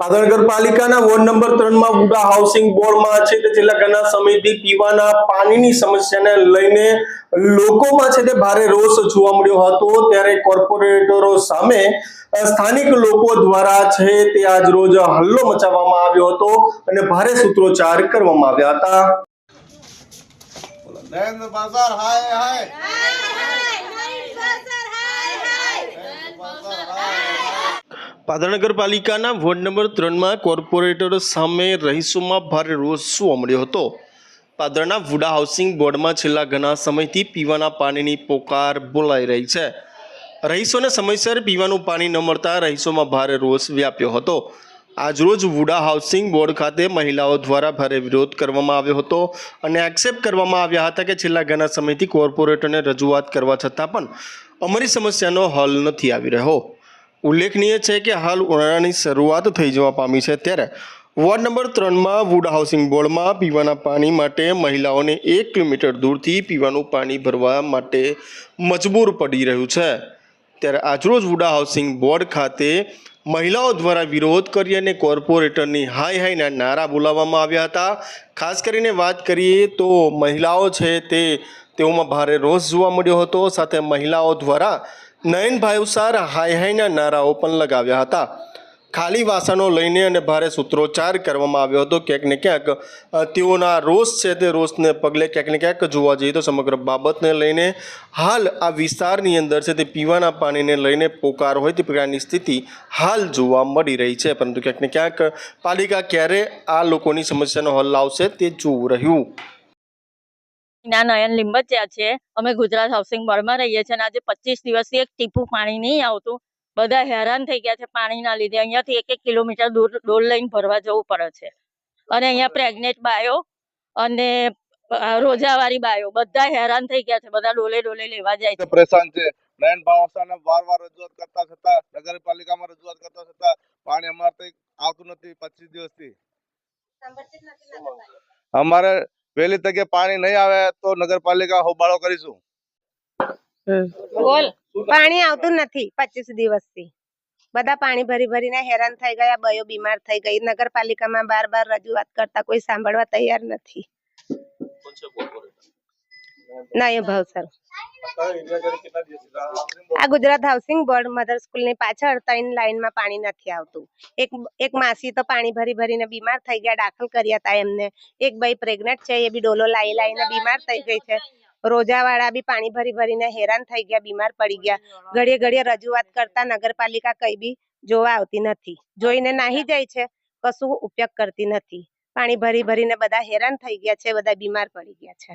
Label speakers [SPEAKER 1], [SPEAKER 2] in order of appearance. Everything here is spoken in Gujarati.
[SPEAKER 1] પાટણ નગરપાલિકાના વોર્ડ નંબર ત્રણમાં હાઉસિંગ બોર્ડમાં છે સમયથી પીવાના પાણીની સમસ્યાને લઈને લોકોમાં છે તે ભારે રોષ જોવા મળ્યો હતો. ત્યારે કોર્પોરેટરો સામે સ્થાનિક લોકો દ્વારા છે તે આજ રોજ હલ્લો મચાવવામાં આવ્યો હતો અને ભારે સૂત્રોચ્ચાર કરવામાં આવ્યા હતા. પાટણ નગરપાલિકાના વોર્ડ નંબર ત્રણમાં કોર્પોરેટરો સામે રહીશોમાં ભારે રોષ જોવા મળ્યો હતો. પાદરના વુડા હાઉસિંગ બોર્ડમાં છેલ્લા ઘણા સમયથી પીવાના પાણીની પોકાર બોલાઈ રહી છે. રહીશોને સમયસર પીવાનું પાણી ન મળતા રહીશોમાં ભારે રોષ વ્યાપ્યો હતો. આજરોજ વુડા હાઉસિંગ બોર્ડ ખાતે મહિલાઓ દ્વારા ભારે વિરોધ કરવામાં આવ્યો હતો અને એક્સેપ્ટ કરવામાં આવ્યા હતા કે છેલ્લા ઘણા સમયથી કોર્પોરેટરને રજૂઆત કરવા છતાં પણ અમારી સમસ્યાનો હલ નથી આવી રહ્યો. ઉલ્લેખનીય છે કે હાલ ઉનાળાની શરૂઆત થઈ જવા પામી છે ત્યારે. વોર્ડ નંબર ત્રણમાં વુડ હાઉસિંગ બોર્ડમાં પીવાના પાણી માટે મહિલાઓને એક કિલોમીટર દૂરથી પીવાનું પાણી ભરવા માટે મજબૂર પડી રહ્યું છે. ત્યારે આજરોજ વુડા હાઉસિંગ બોર્ડ ખાતે મહિલાઓ દ્વારા વિરોધ કરી અને કોર્પોરેટરની હાય હાયના નારા બોલાવવામાં આવ્યા હતા. ખાસ કરીને વાત કરીએ તો મહિલાઓ છે તે, તેઓમાં ભારે રોષ જોવા મળ્યો હતો. સાથે મહિલાઓ દ્વારા ઉસાર હાય હાયના નારાઓ પણ લગાવ્યા હતા. ખાલી વાસણો લઈને અને ભારે સૂત્રોચ્ચાર કરવામાં આવ્યો હતો. ક્યાંક ને ક્યાંક તેઓના રોષ છે તે રોષને પગલે ક્યાંક ને ક્યાંક જોવા જઈએ તો સમગ્ર બાબતને લઈને હાલ આ વિસ્તારની અંદર છે તે પીવાના પાણીને લઈને પોકાર હોય તે પ્રકારની સ્થિતિ હાલ જોવા મળી રહી છે. પરંતુ ક્યાંક ને ક્યાંક પાલિકા ક્યારે આ લોકોની સમસ્યાનો હલ લાવશે તે જોવું રહ્યું.
[SPEAKER 2] ના નયન લીંબચિયા છે. અમે ગુજરાત હાઉસિંગ બોર્ડમાં રહીએ છીએ અને આજે પચીસ દિવસથી એક ટીપું પાણી નહીં આવતું. બધા હેરાન થઈ ગયા છે પાણીના લીધે. અહીંયાથી એક એક કિલોમીટર દૂર ડોલ લઈને ભરવા જવું પડે છે. અને અહીંયા પ્રેગ્નેન્ટ બાયો અને રોજાવાળી બાયો. બધા હેરાન થઈ ગયા છે. બધા ડોલે ડોલે લેવા જાય છે.
[SPEAKER 3] પરેશાન છે. નયન ભાવસાને વાર વાર રજૂઆત કરતા છતાં નગરપાલિકામાં રજૂઆત કરતા છતાં પાણી અમારે આવતું નથી પચીસ દિવસથી. અમારે વહેલી તકે પાણી નહીં આવે તો નગરપાલિકા હોબાળો કરીશું.
[SPEAKER 4] બોલ, પાણી આવતું નથી પચીસ દિવસથી. બધા પાણી ભરી ભરીને હેરાન થઈ ગયા, બયો બીમાર થઈ ગઈ. નગરપાલિકામાં બાર બાર રજૂઆત કરતા કોઈ સાંભળવા તૈયાર નથી. નય ભાવસર આ ગુજરાત હાઉસિંગ બોર્ડ મધર સ્કૂલની પાછળ ત્રણ લાઈનમાં પાણી નથી આવતું. એક એક માસી તો પાણી ભરી ભરીને બીમાર થઈ ગયા, દાખલ કર્યા હતા એમને. એક ભાઈ પ્રેગ્નન્ટ છે, એ બી ડોલો લાઈ લાઈને બીમાર થઈ ગઈ છે. રોજાવાળા બી પાણી ભરી ભરીને હેરાન થઈ ગયા, બીમાર પડી ગયા. ઘડીએ ઘડીએ રજૂઆત કરતા નગરપાલિકા કઈ બી જોવા આવતી નથી. જોઈને નાહી જાય છે, કશું ઉપયોગ કરતી નથી. પાણી ભરી ભરીને બધા હેરાન થઈ ગયા છે, બધા બીમાર પડી ગયા છે.